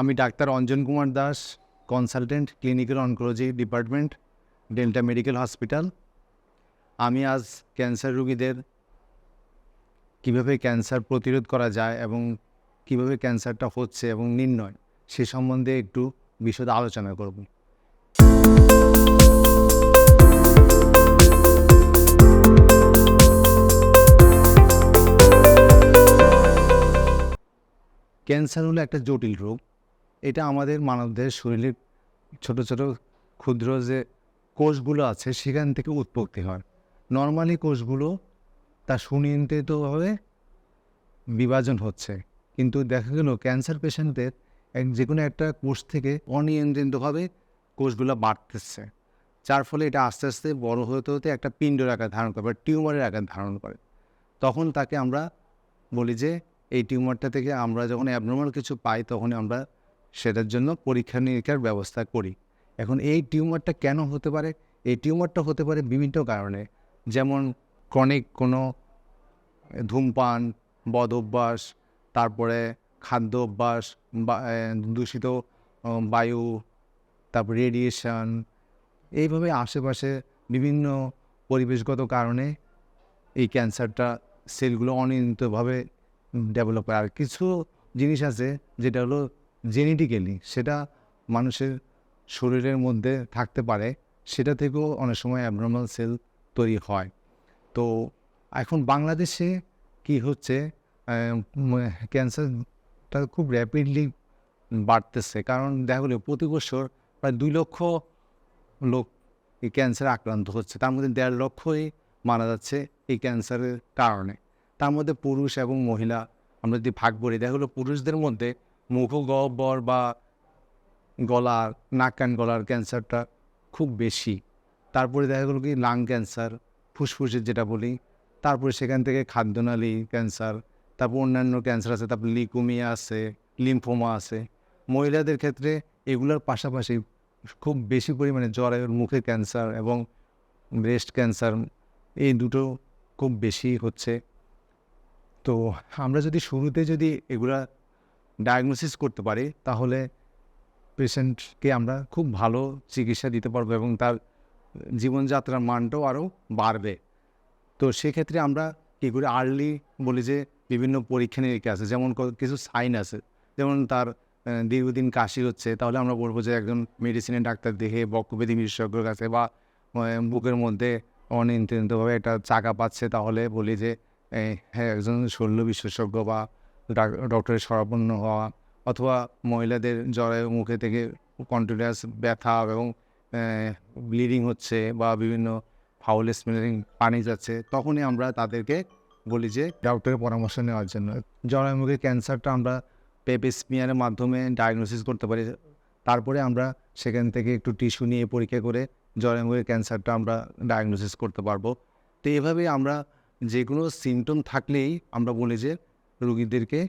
আমি doctor Anjan Kumar Das consultant clinical oncology department Delta medical hospital আমি আজ cancer রোগীদের কীভাবে ক্যান্সার প্রতিরোধ করা যায় এবং কীভাবে ক্যান্সারটা হচ্ছে এবং নির্ণয়, সে সম্বন্ধে একটু বিশদ আলোচনা করব। ক্যান্সার হলো একটা জটিল রোগ। এটা আমাদের মানবদের শরীরের ছোট ছোট, ক্ষুদ্র যে কোষগুলো আছে, সেখান থেকে উৎপত্তি হয়। নর্মালি কোষগুলো তা সুনিয়ন্ত্রিতভাবে বিভাজন হচ্ছে। কিন্তু দেখা গেল ক্যান্সার পেশেন্টদের এক যে কোনো একটা কোষ থেকে অনিয়ন্ত্রিতভাবে কোষগুলো বাড়তেছে। যার ফলে এটা আস্তে আস্তে বড় হতে হতে একটা পিণ্ডের আকার ধারণ করে বা টিউমারের আকার ধারণ করে। তখন তাকে আমরা বলি যে, এই টিউমারটা থেকে আমরা যখন অ্যাবনর্মাল কিছু পাই তখন আমরা সেটার জন্য পরীক্ষা নিরীক্ষার ব্যবস্থা করি। এখন এই টিউমারটা কেন হতে পারে? এই টিউমারটা হতে পারে বিভিন্ন কারণে। যেমন ক্রনিক কোনো ধূমপান, বদ অভ্যাস, তারপরে খাদ্য অভ্যাস, বা দূষিত বায়ু, তারপর রেডিয়েশন এইভাবে আশেপাশে বিভিন্ন পরিবেশগত কারণে এই ক্যান্সারটা সেলগুলো অনিয়মিতভাবে ডেভেলপ হয়। আর কিছু জিনিস আছে যেটা হলো জেনেটিক্যালি সেটা মানুষের শরীরের মধ্যে থাকতে পারে, সেটা থেকেও অনেক সময় অ্যাবনর্মাল সেল তৈরি হয়। তো এখন বাংলাদেশে কি হচ্ছে ক্যান্সারটা খুব র্যাপিডলি বাড়তেছে। কারণ দেখা গেলো প্রতি বছর প্রায় দুই লক্ষ লোক এই ক্যান্সারে আক্রান্ত হচ্ছে। তার মধ্যে দেড় লক্ষই মারা যাচ্ছে এই ক্যান্সারের কারণে। তার মধ্যে পুরুষ এবং মহিলা আমরা যদি ভাগ করি, দেখা গেলো পুরুষদের মধ্যে মুখ গহ্বর বা গলার নাক কান গলার ক্যান্সারটা খুব বেশি। তারপরে দেখা গেলো কি, লাং ক্যান্সার, ফুসফুসের যেটা বলি। তারপরে সেখান থেকে খাদ্যনালী ক্যান্সার, তারপর অন্যান্য ক্যান্সার আছে, তারপর লিকুমিয়া আছে, লিম্ফোমা আছে। মহিলাদের ক্ষেত্রে এগুলোর পাশাপাশি খুব বেশি পরিমাণে জরায়ুর মুখে ক্যান্সার এবং ব্রেস্ট ক্যান্সার, এই দুটো খুব বেশি হচ্ছে। তো আমরা যদি শুরুতে যদি এগুলা ডায়াগনোসিস করতে পারি, তাহলে পেশেন্টকে আমরা খুব ভালো চিকিৎসা দিতে পারব এবং তার জীবনযাত্রার মানটাও আরও বাড়বে। তো সেক্ষেত্রে আমরা কী করি, আর্লি বলি যে বিভিন্ন পরীক্ষা নিরীক্ষা আছে, যেমন কিছু সাইন আছে, যেমন তার দীর্ঘদিন কাশি হচ্ছে, তাহলে আমরা বলব যে একজন মেডিসিনের ডাক্তার দেখে বক্ষবেদী বিশেষজ্ঞের কাছে বা বুকের মধ্যে অনিয়ন্ত্রিতভাবে একটা চাকা পাচ্ছে, তাহলে বলি যে হ্যাঁ একজন শল্য বিশেষজ্ঞ বা ডক্টরের শরণাপন্ন হওয়া অথবা মহিলাদের জরায়ু মুখে থেকে কন্টিনিউয়াস ব্যথা এবং ব্লিডিং হচ্ছে বা বিভিন্ন ফাউল স্মেলিং পানি যাচ্ছে, তখনই আমরা তাদেরকে বলি যে ডক্টরের পরামর্শ নেওয়ার জন্য। জরায়ুমুখী ক্যান্সারটা আমরা পেপেসমিয়ারের মাধ্যমে ডায়াগনোসিস করতে পারি। তারপরে আমরা সেখান থেকে একটু টিস্যু নিয়ে পরীক্ষা করে জরায়ুমুখী ক্যান্সারটা আমরা ডায়াগনোসিস করতে পারব। তো এভাবে আমরা যে কোনো সিমটম থাকলেই আমরা বলি যে রুগীদেরকে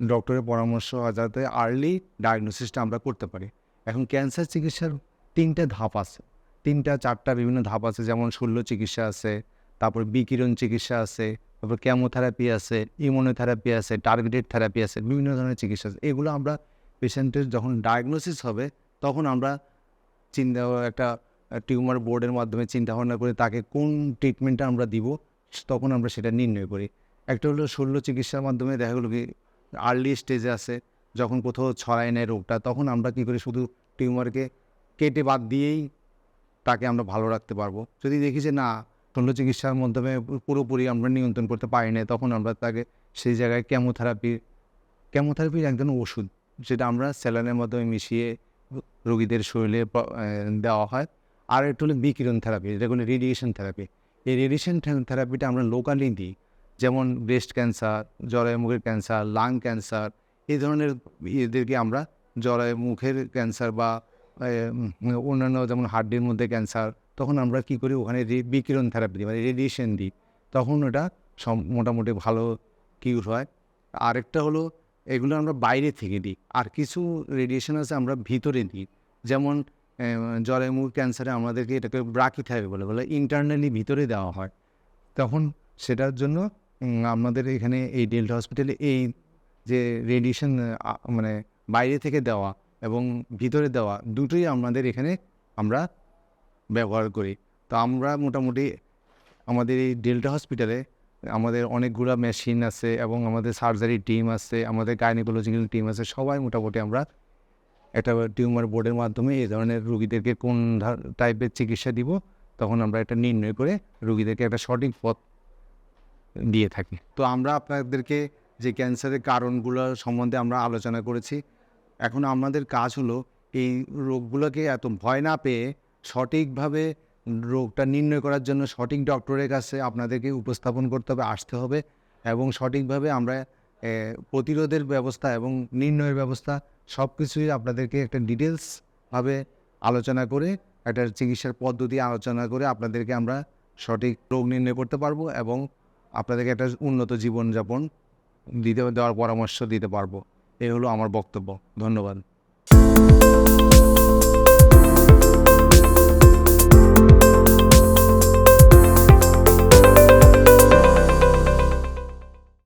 ডক্টরের পরামর্শ যাতে আর্লি ডায়াগনোসিসটা আমরা করতে পারি। এখন ক্যান্সার চিকিৎসার তিনটা ধাপ আছে। তিনটা, চারটা বিভিন্ন ধাপ আছে। যেমন শল্য চিকিৎসা আছে, তারপর বিকিরণ চিকিৎসা আছে, তারপর কেমোথেরাপি আছে ইমিউনোথেরাপি আছে টার্গেটেড থেরাপি আছে, বিভিন্ন ধরনের চিকিৎসা আছে। এগুলো আমরা পেশেন্টের যখন ডায়াগনোসিস হবে, তখন আমরা চিন্তা একটা টিউমার বোর্ডের মাধ্যমে চিন্তা ভাবনা করে তাকে কোন ট্রিটমেন্টটা আমরা দিব, তখন আমরা সেটা নির্ণয় করি। একটা হলো শল্য চিকিৎসার মাধ্যমে দেখা গেলো কি আর্লি স্টেজে আছে, যখন কোথাও ছড়ায় নেয় রোগটা, তখন আমরা কী করি শুধু টিউমারকে কেটে বাদ দিয়েই তাকে আমরা ভালো রাখতে পারব। যদি দেখি যে না, শল্য চিকিৎসার মাধ্যমে পুরোপুরি আমরা নিয়ন্ত্রণ করতে পারি না তখন আমরা তাকে সেই জায়গায় কেমোথেরাপি কেমোথেরাপির একজন ওষুধ যেটা আমরা স্যালাইনের মাধ্যমে মিশিয়ে রোগীদের শরীরে দেওয়া হয়। আর একটু হলো বিকিরণ থেরাপি যেটা রেডিয়েশন থেরাপি এই রেডিয়েশন থেরাপিটা আমরা লোকালি দিই। যেমন ব্রেস্ট ক্যান্সার জরায়ু মুখের ক্যান্সার লাং ক্যান্সার এই ধরনের এদেরকে আমরা জরায়ু মুখের ক্যান্সার বা অন্যান্য যেমন হাড্ডির মধ্যে ক্যান্সার তখন আমরা কি করি? ওখানে বিকিরণ থেরাপি দিই মানে রেডিয়েশন দিই। তখন ওটা সম- মোটামুটি ভালো কিউর হয়। আরেকটা হলো, এগুলো আমরা বাইরে থেকে দিই। আর কিছু রেডিয়েশন আছে আমরা ভিতরে দিই। যেমন জরায়ুমুখ ক্যান্সারে আমাদেরকে এটাকে ব্রাকি থেরাপি বলে বলে ইন্টারনালি ভিতরে দেওয়া হয়। তখন সেটার জন্য আমাদের এখানে এই ডেল্টা হসপিটালে এই যে রেডিয়েশন মানে বাইরে থেকে দেওয়া এবং ভিতরে দেওয়া দুটোই আমাদের এখানে আমরা ব্যবহার করি। তো আমরা মোটামুটি আমাদের এই ডেল্টা হসপিটালে আমাদের অনেকগুলো মেশিন আছে এবং আমাদের সার্জারি টিম আছে, আমাদের গাইনিকোলজিক্যাল টিম আছে, সবাই মোটামুটি আমরা একটা টিউমার বোর্ডের মাধ্যমে এই ধরনের রুগীদেরকে কোন টাইপের চিকিৎসা দিব, তখন আমরা এটা নির্ণয় করে রুগীদেরকে একটা সঠিক পথ দিয়ে থাকি। তো আমরা আপনাদেরকে যে ক্যান্সারের কারণগুলো সম্বন্ধে আমরা আলোচনা করেছি, এখন আমাদের কাজ হলো এই রোগগুলোকে এত ভয় না পেয়ে সঠিকভাবে রোগটা নির্ণয় করার জন্য সঠিক ডক্টরের কাছে আপনাদেরকে উপস্থাপন করতে হবে, আসতে হবে এবং সঠিকভাবে আমরা প্রতিরোধের ব্যবস্থা এবং নির্ণয়ের ব্যবস্থা সব কিছুই আপনাদেরকে একটা ডিটেলসভাবে আলোচনা করে, একটা চিকিৎসার পদ্ধতি আলোচনা করে আপনাদেরকে আমরা সঠিক রোগ নির্ণয় করতে পারব এবং আপনাদেরকে একটা উন্নত জীবনযাপন দিতে দেওয়ার পরামর্শ দিতে পারব। এই হলো আমার বক্তব্য। ধন্যবাদ।